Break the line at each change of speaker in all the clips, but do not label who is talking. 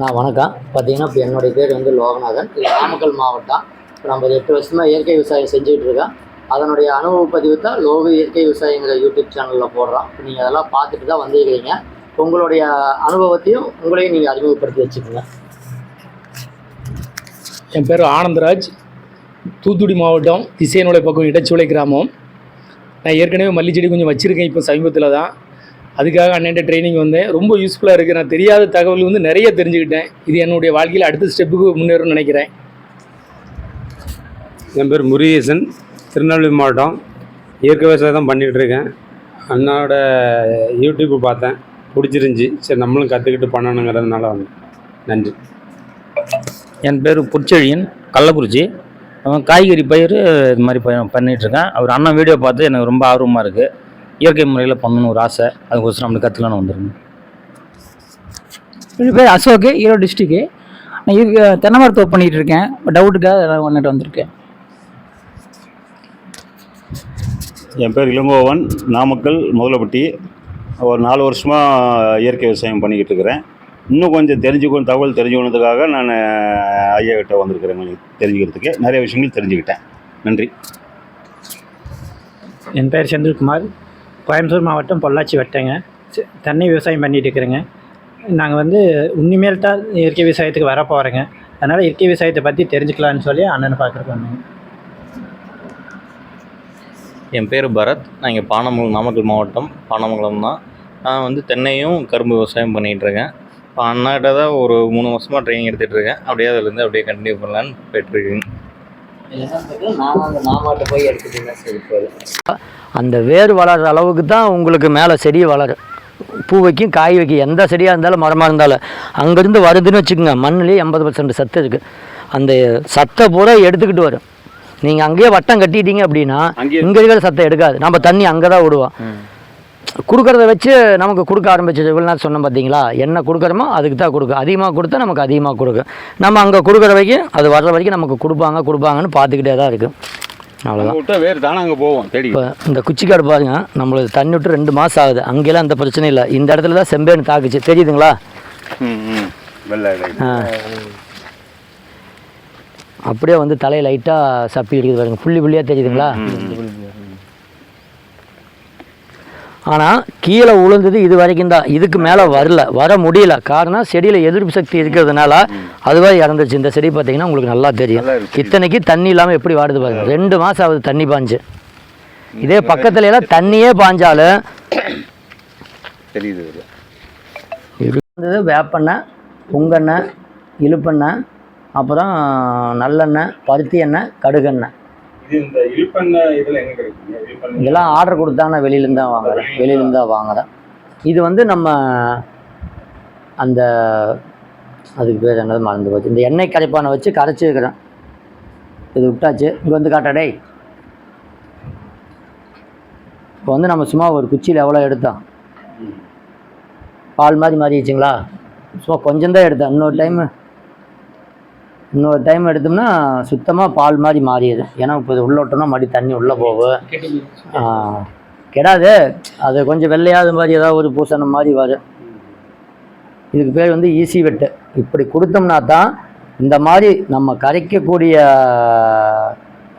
நான் வணக்கம். பார்த்தீங்கன்னா இப்போ என்னுடைய பேர் வந்து லோகநாதன். இது நாமக்கல் மாவட்டம். இப்போ நம்ம எட்டு வருஷமாக இயற்கை விவசாயம் செஞ்சுக்கிட்டு இருக்கோம். அதனுடைய அனுபவ பதிவு தான் லோக இயற்கை விவசாயங்கிற யூடியூப் சேனலில் போடுறோம். இப்போ நீங்கள் அதெல்லாம் பார்த்துட்டு தான் வந்திருக்கிறீங்க. உங்களுடைய அனுபவத்தையும் உங்களையும் நீங்கள் அறிமுகப்படுத்தி வச்சுக்கோங்க.
என் பேர் ஆனந்தராஜ். தூத்துக்குடி மாவட்டம் திசையனுடைய பக்கம் இடைச்சூளை கிராமம். நான் ஏற்கனவே மல்லி செடி கொஞ்சம் வச்சுருக்கேன் இப்போ சமீபத்தில் தான். அதுக்காக அண்ணன்ட்ட ட்ரைனிங் வந்தேன். ரொம்ப யூஸ்ஃபுல்லாக இருக்குது நான் தெரியாத தகவல் வந்து நிறைய தெரிஞ்சுக்கிட்டேன். இது என்னுடைய வாழ்க்கையில் அடுத்த ஸ்டெப்புக்கு முன்னேறும்னு நினைக்கிறேன்.
என் பேர் முருகேசன். திருநெல்வேலி மாவட்டம். இயற்கை விவசாயம் தான் பண்ணிகிட்டு இருக்கேன். அண்ணாவோட யூடியூப் பார்த்தேன். பிடிச்சிருந்துச்சி. சரி நம்மளும் கற்றுக்கிட்டு பண்ணணுங்கிறதுனால வந்தேன். நன்றி.
என் பேர் புற்செழியன் கள்ளக்குறிச்சி. அவன் காய்கறி பயிர் இது மாதிரி ப பண்ணிகிட்ருக்கேன் அவர் அண்ணன் வீடியோ பார்த்து எனக்கு ரொம்ப ஆர்வமாக இருக்குது இயற்கை முறையில் பண்ணணும்னு ஒரு ஆசை. அதுக்கோசரம் நம்மளுக்கு கற்றுக்கலான்னு வந்துருக்கேன்
என் பேர் அசோக் ஈரோடு டிஸ்ட்ரிக்கு நான் இது தென்னை மரத்தை ஒர்க் பண்ணிகிட்டு இருக்கேன். டவுட்டுக்காக ஒன்றுட்டு வந்திருக்கேன்.
என் பேர் இளங்கோவன். நாமக்கல் முதலப்பட்டி. ஒரு நாலு வருஷமாக இயற்கை விவசாயம் பண்ணிக்கிட்டு இருக்கிறேன். இன்னும் கொஞ்சம் தெரிஞ்சுக்கணும் தகவல் தெரிஞ்சுக்கணுன்றதுக்காக நான் ஐயா கிட்ட வந்திருக்கிறேன் கொஞ்சம் தெரிஞ்சுக்கிறதுக்கு. நிறைய விஷயங்கள் தெரிஞ்சுக்கிட்டேன். நன்றி.
என் பேர் செந்தில்குமார். கோயம்புத்தூர் மாவட்டம் பொள்ளாச்சி வட்டங்க. தென்னை விவசாயம் பண்ணிகிட்டு இருக்கிறேங்க. நாங்கள் வந்து இனிமேல் தான் இயற்கை விவசாயத்துக்கு வர போகிறேங்க அதனால் இயற்கை விவசாயத்தை பற்றி தெரிஞ்சுக்கலான்னு சொல்லி அண்ணனை பார்க்குறக்கு வந்தேங்க.
என் பேர் பரத். நான் இங்கே பானமங்கலம் நாமக்கல் மாவட்டம் பானமங்கலம் தான். நான் வந்து தென்னையும் கரும்பு விவசாயம் பண்ணிகிட்ருக்கேன் இப்போ அண்ணாட்ட தான் ஒரு மூணு வருஷமாக ட்ரைனிங் எடுத்துகிட்டு இருக்கேன். அப்படியே அதுலேருந்து அப்படியே கண்டினியூ பண்ணலான்னு போயிட்டுருக்குங்க
அந்த வேர் வளர்கிற அளவுக்கு தான் உங்களுக்கு மேலே செடி வளரும். பூ வைக்கும் காய் வைக்கும் எந்த செடியாக இருந்தாலும் மரமாக இருந்தாலும். அங்கேருந்து வருதுன்னு வச்சுக்கோங்க மண்ணுலேயே எண்பது பர்சன்ட் சத்து இருக்குது அந்த சத்தை பூரா எடுத்துக்கிட்டு வரும். நீங்கள் அங்கேயே வட்டம் கட்டிட்டீங்க அப்படின்னா இங்கே இருக்கிற சத்தை எடுக்காது. நம்ம தண்ணி அங்கே தான் விடுவோம் கொடுக்கறத வச்சு நமக்கு கொடுக்க ஆரம்பிச்சது. இவ்வளோ நேரம் சொன்னோம் பார்த்தீங்களா என்ன கொடுக்குறோமோ அதுக்கு தான் கொடுக்கும். அதிகமாக கொடுத்தா நமக்கு அதிகமாக கொடுக்கும். நம்ம அங்கே கொடுக்குற வரைக்கும் அது வர்ற வரைக்கும் நமக்கு கொடுப்பாங்க கொடுப்பாங்கன்னு பார்த்துக்கிட்டே தான் இருக்கும் அவ்வளோதான்
விட்டா வேறு தானே அங்கே போவோம் தேடி.
இப்போ இந்த குச்சிக்காடு பாருங்க நம்மளுக்கு தண்ணி விட்டு ரெண்டு மாதம் ஆகுது. அங்கெல்லாம் அந்த பிரச்சனை இல்லை. இந்த இடத்துல தான் செம்பேன்னு தாக்குச்சு. தெரியுதுங்களா. ஆ. அப்படியே வந்து தலை லைட்டாக சப்பி இருக்குது பாருங்க. புள்ளி புள்ளியாக தெரியுதுங்களா? ஆனால் கீழே உளுந்தது இது வரைக்கும் தான். இதுக்கு மேலே வரல. வர முடியல. காரணம் செடியில் எதிர்ப்பு சக்தி இருக்கிறதுனால அதுவாக இறந்துருச்சு. இந்த செடி பார்த்தீங்கன்னா உங்களுக்கு நல்லா தெரியும். இத்தனைக்கு தண்ணி இல்லாமல் எப்படி வாடுது பாருங்க. ரெண்டு மாதம் ஆகுது தண்ணி பாஞ்சு. இதே பக்கத்துல எல்லாம் தண்ணியே பாஞ்சாலும்
தெரியுது.
இருந்தது வேப்பெண்ணெய் புங்கெண்ணெய் இழுப்பெண்ணெய் அப்புறம் நல்லெண்ணெய் பருத்தி எண்ணெய் கடுகெண்ணெய். இதெல்லாம் ஆர்டர் கொடுத்தா நான் வெளியிலேருந்து தான் வாங்குறேன் வெளியிலேருந்து தான் வாங்குறேன் இது வந்து நம்ம அந்த அதுக்கு பேர் என்னது? மறந்து போச்சு. இந்த எண்ணெய் கரைப்பானை வச்சு கரைச்சி இருக்கிறேன் இது விட்டாச்சு. இங்கே வந்து காட்டா டேய். இப்போ வந்து நம்ம சும்மா ஒரு குச்சியில் எவ்வளோ எடுத்தோம்? பால் மாதிரி மாறிடுச்சுங்களா? சும்மா கொஞ்சம் தான் எடுத்தேன் இன்னொரு டைமு இன்னொரு டைம் எடுத்தோம்னா சுத்தமாக பால் மாதிரி மாறிடுது ஏன்னா இப்போ இது உள்ள விட்டோம்னா மறுபடி தண்ணி உள்ளே போகும். கெடாது. அது கொஞ்சம் வெள்ளையாத மாதிரி ஏதாவது ஒரு பூசணம் மாதிரி வரும். இதுக்கு பேர் வந்து ஈசி வெட்டு. இப்படி கொடுத்தோம்னா தான் இந்த மாதிரி நம்ம கரைக்கக்கூடிய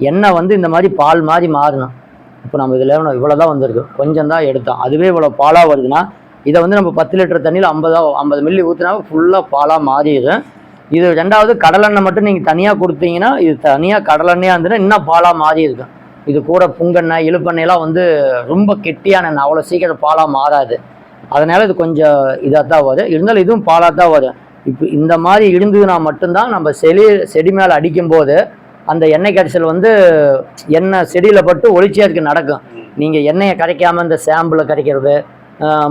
எண்ணெய் வந்து இந்த மாதிரி பால் மாதிரி மாறணும். இப்போ நம்ம இதில் இவ்வளோ தான் வந்திருக்கு. கொஞ்சம் தான் எடுத்தோம். அதுவே இவ்வளோ பாலாக வருதுன்னா இதை வந்து நம்ம பத்து லிட்டர் தண்ணியில் ஐம்பதா ஐம்பது மில்லி ஊற்றினா ஃபுல்லாக பாலாக மாறிடும். இது ரெண்டாவது கடலெண்ணெய் மட்டும் நீங்கள் தனியாக கொடுத்தீங்கன்னா இது தனியாக கடலெண்ணெயாக இருந்துன்னா இன்னும் பாலாக மாறி இருக்கும். இது கூட புங்கெண்ணெய் இழுப்பெண்ணெய்லாம் வந்து ரொம்ப கெட்டியான எண்ணெய். அவ்வளோ சீக்கிரம் பாலாக மாறாது. அதனால் இது கொஞ்சம் இதாக தான் வரும். இருந்தாலும் இதுவும் பாலாக தான் வரும். இப்போ இந்த மாதிரி இருந்ததுன்னா மட்டும்தான் நம்ம செடி செடி மேலே அடிக்கும்போது அந்த எண்ணெய் கரைசல் வந்து எண்ணெய் செடியில் பட்டு ஒளிச்சியாருக்கு நடக்கும். நீங்கள் எண்ணெயை கரைக்காமல் இந்த சாம்பிளை கரைக்கிறது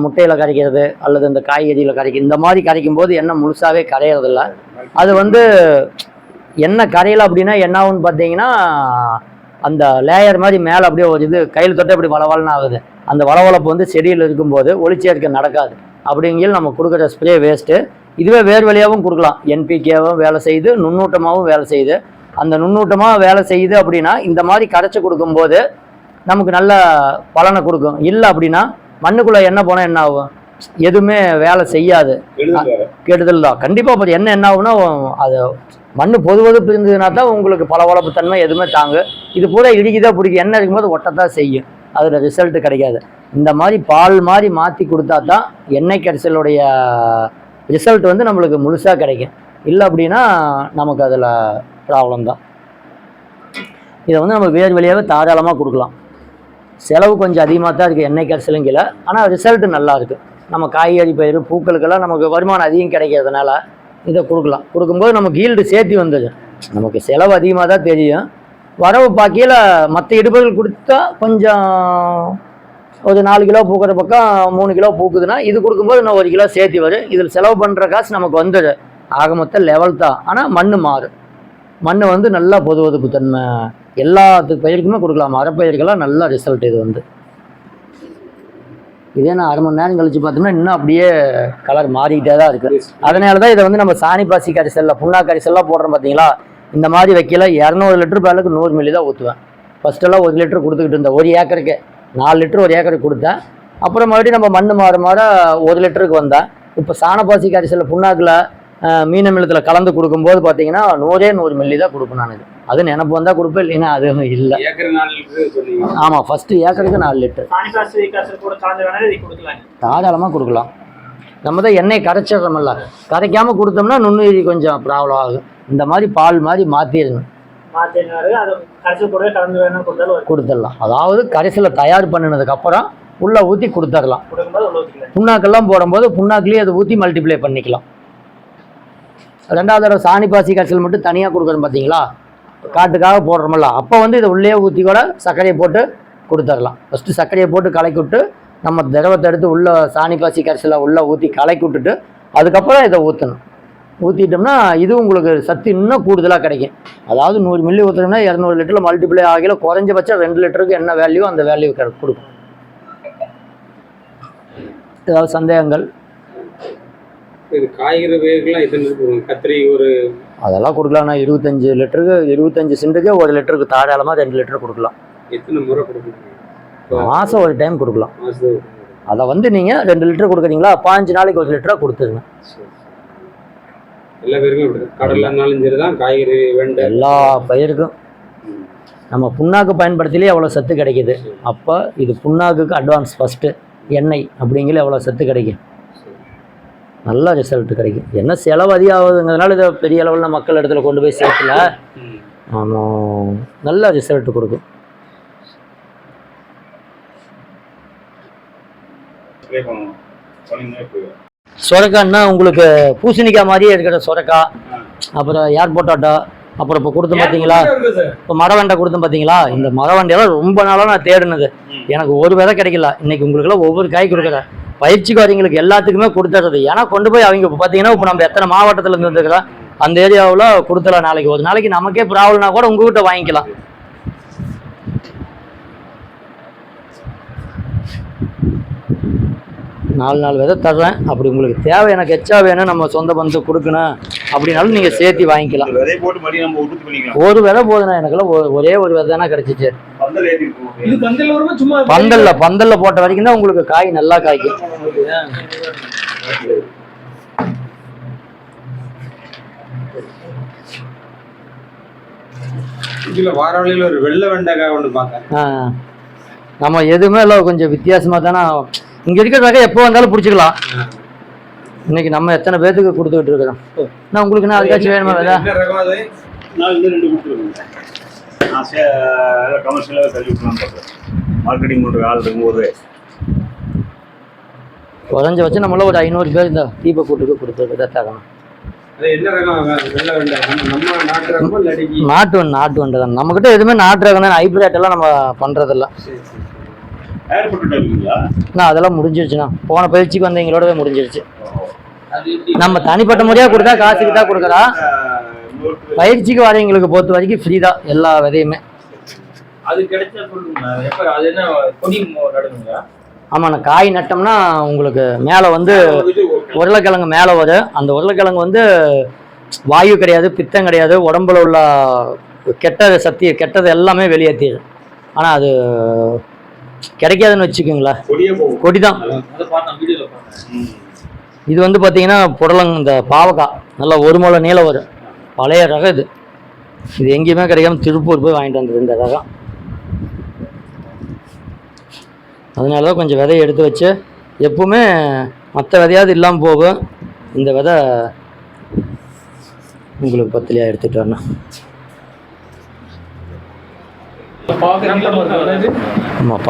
முட்டையில் கரைக்கிறது அல்லது இந்த காய்கறியில் கரைக்கிறது இந்த மாதிரி கரைக்கும் போது எண்ணெய் முழுசாகவே கரையிறதில்ல. அது வந்து எண்ணெய் கரையில் அப்படின்னா என்ன ஆகுன்னு பார்த்தீங்கன்னா அந்த லேயர் மாதிரி மேலே அப்படியே ஒரு இது கையில் தொட்டு அப்படி வளவலன்னு ஆகுது. அந்த வளவளப்பு வந்து செடியில் இருக்கும்போது ஒளிச்சேர்க்கை நடக்காது. அப்படிங்கில் நம்ம கொடுக்குற ஸ்ப்ரே வேஸ்ட்டு இதுவே வேறு வழியாகவும் கொடுக்கலாம். என்பிகேவும் வேலை செய்யுது நுண்ணூட்டமாகவும் வேலை செய்யுது. அந்த நுண்ணூட்டமாக வேலை செய்யுது அப்படின்னா இந்த மாதிரி கரைச்சி கொடுக்கும்போது நமக்கு நல்ல பலனை கொடுக்கும். இல்லை அப்படின்னா மண்ணுக்குள்ளே என்ன போனால் என்ன ஆகும்? எதுவுமே வேலை செய்யாது. கெடுதல் தான். கண்டிப்பாக அப்புறம் என்ன என்ன ஆகும்னா அது மண் பொது பொதுப்பு இருந்ததுன்னா தான் உங்களுக்கு பளபளப்பு தன்மை எதுவுமே தாங்க. இது பூரா இடிக்குதா பிடிக்கும் எண்ணெய் இருக்கும்போது ஒட்டத்தான் செய்யும். அதில் ரிசல்ட் கிடைக்காது. இந்த மாதிரி பால் மாதிரி மாற்றி கொடுத்தா தான் எண்ணெய் கரைசலுடைய ரிசல்ட் வந்து நம்மளுக்கு முழுசாக கிடைக்கும். இல்லை அப்படின்னா நமக்கு அதில் ப்ராப்ளம் தான். இதை வந்து நம்ம வேறு வழியாகவே தாராளமாக கொடுக்கலாம். செலவு கொஞ்சம் அதிகமாக தான் இருக்குது எண்ணெய் கரைசலும் ஆனால் ரிசல்ட்டு நல்லா இருக்குது நம்ம காய்கறி பயிர் பூக்களுக்கெல்லாம் நமக்கு வருமானம் அதிகம் கிடைக்கிறதுனால இதை கொடுக்கலாம். கொடுக்கும்போது நமக்கு ஈல்டு சேர்த்து வந்தது நமக்கு செலவு அதிகமாக தான் தெரியும். வரவு பாக்கியில் மற்ற இடுப்புகள் கொடுத்தா கொஞ்சம் ஒரு நாலு கிலோ பூக்கிற பக்கம் மூணு கிலோ பூக்குதுன்னா இது கொடுக்கும்போது இன்னும் ஒரு கிலோ சேர்த்து வரும். இதில் செலவு பண்ணுற காசு நமக்கு வந்துடு ஆக மொத்தம் லெவல் தான். ஆனால் மண் மாறும். மண் வந்து நல்லா பொது ஒதுப்பு தன்மை. எல்லாத்து பயிருக்குமே கொடுக்கலாம். மரப்பயிருக்கெல்லாம் நல்ல ரிசல்ட் இது வந்து. இதே நான் அரை மணி நேரம் கழிச்சு பார்த்தோம்னா இன்னும் அப்படியே கலர் மாறிக்கிட்டே தான் இருக்குது அதனால தான் இதை வந்து நம்ம சாணி பாசி கரிசல்ல புண்ணா கரிசல்லாம் போடுறோம் பார்த்தீங்களா? இந்த மாதிரி வைக்கல. இரநூறு லிட்டர் பேலுக்கு நூறு மில்லி தான் ஊற்றுவேன் ஃபஸ்ட்டெல்லாம் ஒரு லிட்டர் கொடுத்துக்கிட்டு இருந்தேன். ஒரு ஏக்கருக்கு. நாலு லிட்டர் ஒரு ஏக்கருக்கு கொடுத்தேன். அப்புறம் மறுபடியும் நம்ம மண் மாற மாற ஒரு லிட்டருக்கு வந்தேன். இப்போ சாணப்பாசி கரிசல்ல புண்ணாக்கில் மீன் அமிலத்தில் கலந்து கொடுக்கும்போது பார்த்தீங்கன்னா நூறே நூறு மில்லி தான் கொடுப்பேன் நான் இது. அது நினப்பு வந்தால் கொடுப்பேன் இல்லைன்னா அதுவும் இல்லை. ஆமாம் ஃபஸ்ட்டு ஏக்கருக்கு நாலு லிட்டர். தாராளமாக கொடுக்கலாம். நம்ம தான் எண்ணெய் கரைச்சிடுறோம்ல. கரைக்காமல் கொடுத்தோம்னா நுண்ணுயிரி கொஞ்சம் ப்ராப்ளம் ஆகும் இந்த மாதிரி பால் மாதிரி மாற்றிடணும்
அது
கொடுத்துடலாம். அதாவது கரைசலை தயார் பண்ணினதுக்கப்புறம் உள்ளே ஊற்றி கொடுத்துடலாம். புண்ணாக்கெல்லாம் போடும்போது புண்ணாக்குலேயே அதை ஊற்றி மல்டிப்ளை பண்ணிக்கலாம். ரெண்டாவது தடவை சாணி பாசி கரைசல் மட்டும் தனியாக கொடுக்குறோம் பார்த்தீங்களா காட்டுக்காக போடுறோமல்ல அப்போ வந்து இதை உள்ளே ஊற்றி கூட சர்க்கரையை போட்டு கொடுத்துடலாம். ஃபஸ்ட்டு சர்க்கரையை போட்டு கலக்கி விட்டு நம்ம திரவத்தை எடுத்து உள்ளே சாணி பாசி கரைசலில் உள்ளே ஊற்றி கலக்கி விட்டுட்டு அதுக்கப்புறம் இதை ஊற்றணும் ஊற்றிட்டோம்னா இது உங்களுக்கு சத்து இன்னும் கூடுதலாக கிடைக்கும். அதாவது நூறு மில்லி ஊற்றுறோம்னா இரநூறு லிட்டரில் மல்டிப்ளை ஆகல குறைஞ்சபட்சம் ரெண்டு லிட்டருக்கு என்ன வேல்யூ அந்த வேல்யூ கொடுக்கும். ஏதாவது சந்தேகங்கள்?
இது காய்கறி பயிருக்கெல்லாம் எத்தனை கத்திரி ஒரு
அதெல்லாம் கொடுக்கலாம்ண்ணா. இருபத்தஞ்சு லிட்டருக்கு இருபத்தஞ்சு சிண்டுக்கு ஒரு லிட்டருக்கு தாராளமாக ரெண்டு லிட்டர் கொடுக்கலாம்.
எத்தனை முறை கொடுக்கணும்?
மாதம் ஒரு டைம் கொடுக்கலாம். அதை வந்து நீங்கள் ரெண்டு லிட்டர் கொடுக்குறீங்களா? பாஞ்சு நாளைக்கு ஒரு லிட்டராக கொடுத்துருங்க.
எல்லா பேருக்கும் அப்படி கடலை இருந்தாலும் சரி தான் காய்கறி வெண்டை.
எல்லா பயிருக்கும். நம்ம புண்ணாக்கு பயன்படுத்திலே எவ்வளோ சத்து கிடைக்குது. அப்போ இது புண்ணாக்குக்கு அட்வான்ஸ் ஃபஸ்ட்டு எண்ணெய் அப்படிங்கிற எவ்வளோ சத்து கிடைக்கும். நல்ல ரிசல்ட் கிடைக்கும். என்ன செலவு அதிகமாகுதுங்கிறதுனால இதை பெரிய அளவில் மக்கள் இடத்துல கொண்டு போய் சேர்க்கல. ஆமாம் நல்ல ரிசல்ட் கொடுக்கும். சொரக்கான்னா உங்களுக்கு பூசணிக்காய் மாதிரியே இருக்கிற சொரக்காய் அப்புறம் ஏர் பொட்டாட்டோ அப்புறம் இப்போ கொடுத்தோம் பார்த்தீங்களா இப்போ மரவண்டை கொடுத்தோம் பார்த்தீங்களா இந்த மரவண்டையெல்லாம் ரொம்ப நாளாக நான் தேடினது. எனக்கு ஒரு விதை கிடைக்கல. இன்னைக்கு உங்களுக்குலாம் ஒவ்வொரு காய் கொடுக்குறேன். பயிற்சிக்கு வரவங்களுக்கு எல்லாத்துக்குமே கொடுத்துறது. ஏன்னா கொண்டு போய் அவங்க இப்போ பார்த்தீங்கன்னா இப்போ நம்ம எத்தனை மாவட்டத்துல இருந்து வந்துருக்கிறோம் அந்த ஏரியாவில் கொடுத்துலாம் நாளைக்கு. ஒரு நாளைக்கு நமக்கே ப்ராப்ளம்னா கூட உங்ககிட்ட வாங்கிக்கலாம். நாலு நாலு விதை தர்றேன். அப்படி உங்களுக்கு தேவை எனக்கு எச்சா வேணும் நம்ம சொந்த பந்து கொடுக்கணும். அப்படின்னாலும் நீங்கள் சேர்த்து வாங்கிக்கலாம். ஒரு விதை போதுண்ணா எனக்குலாம் ஒரே ஒரு விதை தானே கிடச்சிச்சு.
இது பந்தல் வருமா? சும்மா
பந்தல்ல பந்தல்ல போட்ட வரைக்கும் தான் உங்களுக்கு காய் நல்லா காய்க்கும்
இதுல வாராவளியில் ஒரு வெள்ளை வெண்டைக்காய் ஒன்று பார்த்தேன்.
நம்ம எதுவுமே இல்லை கொஞ்சம் வித்தியாசமா தானே இங்க இருக்கிற ரகம் எப்போ வந்தாலும் பிடிச்சிக்கலாம். இன்னைக்கு நம்ம எத்தனை பேத்துக்கு கொடுத்துக்கிட்டு இருக்கிறோம்? நான் உங்களுக்கு என்ன அதுக்காச்சும் வேணுமா விதை?
நான் சே கமர்ஷியலாக தள்ளி விட்டுலாம் பார்க்குறேன் மார்க்கெட்டிங் பண்ணுற ஆள் இருக்கும்போது.
குறைஞ்ச வச்சு நம்மள ஒரு ஐநூறு பேர் இந்த தீப கூட்டுக்கு கொடுத்து விதை தரணும்.
அது என்ன ரகம் வெ- வெள்ளை வெண்டை நம்ம நம்ம நாட்டு
நாட்டு வண்டு நாட்டு வண்டு தான். நம்மக்கிட்ட எதுவுமே நாட்டு ரகம் தான். ஹைப்ரிட் எல்லாம் நம்ம பண்றதில்ல.
ஏர் போட்டுட்டு இருக்குங்களா?
நான் அதெல்லாம் முடிஞ்சிருச்சுண்ணா. போன பயிற்சிக்கு வந்து எங்களோடவே முடிஞ்சிருச்சு நம்ம தனிப்பட்ட முறையாக கொடுத்தா காசுக்கு தான் கொடுக்குறா. பயிற்சிக்கு வரவங்களுக்கு பொறுத்த வரைக்கும் ஃப்ரீ தான் எல்லா விதையுமே.
அது கிடைச்சா சொல்லுங்க. அது என்ன கொடி
ஆமாண்ணா காய் நட்டோம்னா உங்களுக்கு மேலே வந்து உருளைக்கிழங்கு மேலே வரும். அந்த உருளைக்கிழங்கு வந்து வாயு கிடையாது பித்தம் கிடையாது. உடம்புல உள்ள கெட்ட சக்தி கெட்டது எல்லாமே வெளியேற்றிடும் ஆனால் அது கிடைக்காதுன்னு வச்சுக்கோங்களேன். கொடி தான் இது வந்து பார்த்தீங்கன்னா புடலங் இந்த பாவக்காய். நல்லா ஒரு முளை நீளம் வரும். பழைய ரகம் இது. இது எங்கேயுமே கிடைக்காம திருப்பூர் போய் வாங்கிட்டு வந்தது இந்த ரகம். அதனால தான் கொஞ்சம் விதையை எடுத்து வச்சு எப்பவுமே மற்ற விதையாவது இல்லாமல் போகும். இந்த விதை உங்களுக்கு பத்திலியாக எடுத்துகிட்டு வரணும். ஆமாம்